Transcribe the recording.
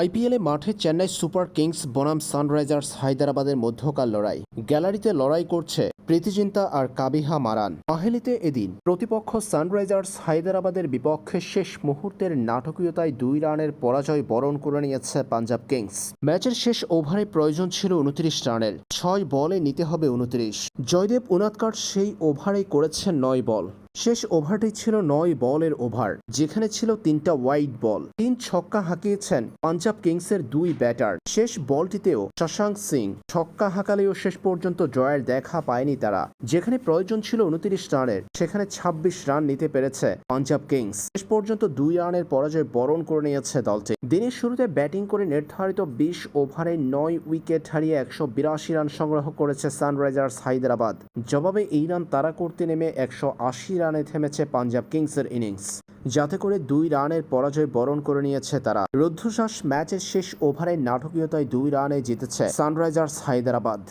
আইপিএলে মাঠে Chennai super Kings, বনাম সানরাইজার্স, হায়দ্রাবাদের মধ্যকার লড়াই। গ্যালারিতে লড়াই করছে প্রীতিচিন্তা আর কাবিহা মারান। মাহেলিতে এদিন প্রতিপক্ষ সানরাইজার্স হায়দ্রাবাদের বিপক্ষে শেষ মুহূর্তের নাটকীয়তায় দুই রানের পরাজয় বরণ করে নিয়েছে পাঞ্জাব কিংস। ম্যাচের শেষ ওভারে প্রয়োজন ছিল উনত্রিশ রানের। ছয় বলে নিতে হবে উনত্রিশ। জয়দেব উনাদকার সেই ওভারেই করেছেন নয় বল। শেষ ওভারটি ছিল নয় বলের ওভার, যেখানে ছিল তিনটা ওয়াইড বল। তিন ছক্কা হাঁকিয়েছেন পাঞ্জাব কিংসের দুই ব্যাটার। শেষ বলটিতেও শশাঙ্ক সিং, ছক্কা হাঁকালেও শেষ পর্যন্ত জয়ের দেখা পায়নি তারা, যেখানে প্রয়োজন ছিল উনত্রিশ রানের, সেখানে ২৬ রান নিতে পেরেছে পাঞ্জাব কিংস। শেষ পর্যন্ত দুই রানের পরাজয় বরণ করে নিয়েছে দলটি। দিনের শুরুতে ব্যাটিং করে নির্ধারিত বিশ ওভারে নয় উইকেট হারিয়ে একশো বিরাশি রান সংগ্রহ করেছে সানরাইজার্স হায়দ্রাবাদ। জবাবে এই রান তারা করতে নেমে একশো আশি রানে থেমেছে পাঞ্জাব কিংসের ইনিংস। যাতে করে দুই রানের পরাজয় বরণ করে নিয়েছে তারা। রুদ্ধশ্বাস ম্যাচের শেষ ওভারে নাটকীয়তায় দুই রানে জিতেছে সানরাইজার্স হায়দ্রাবাদ।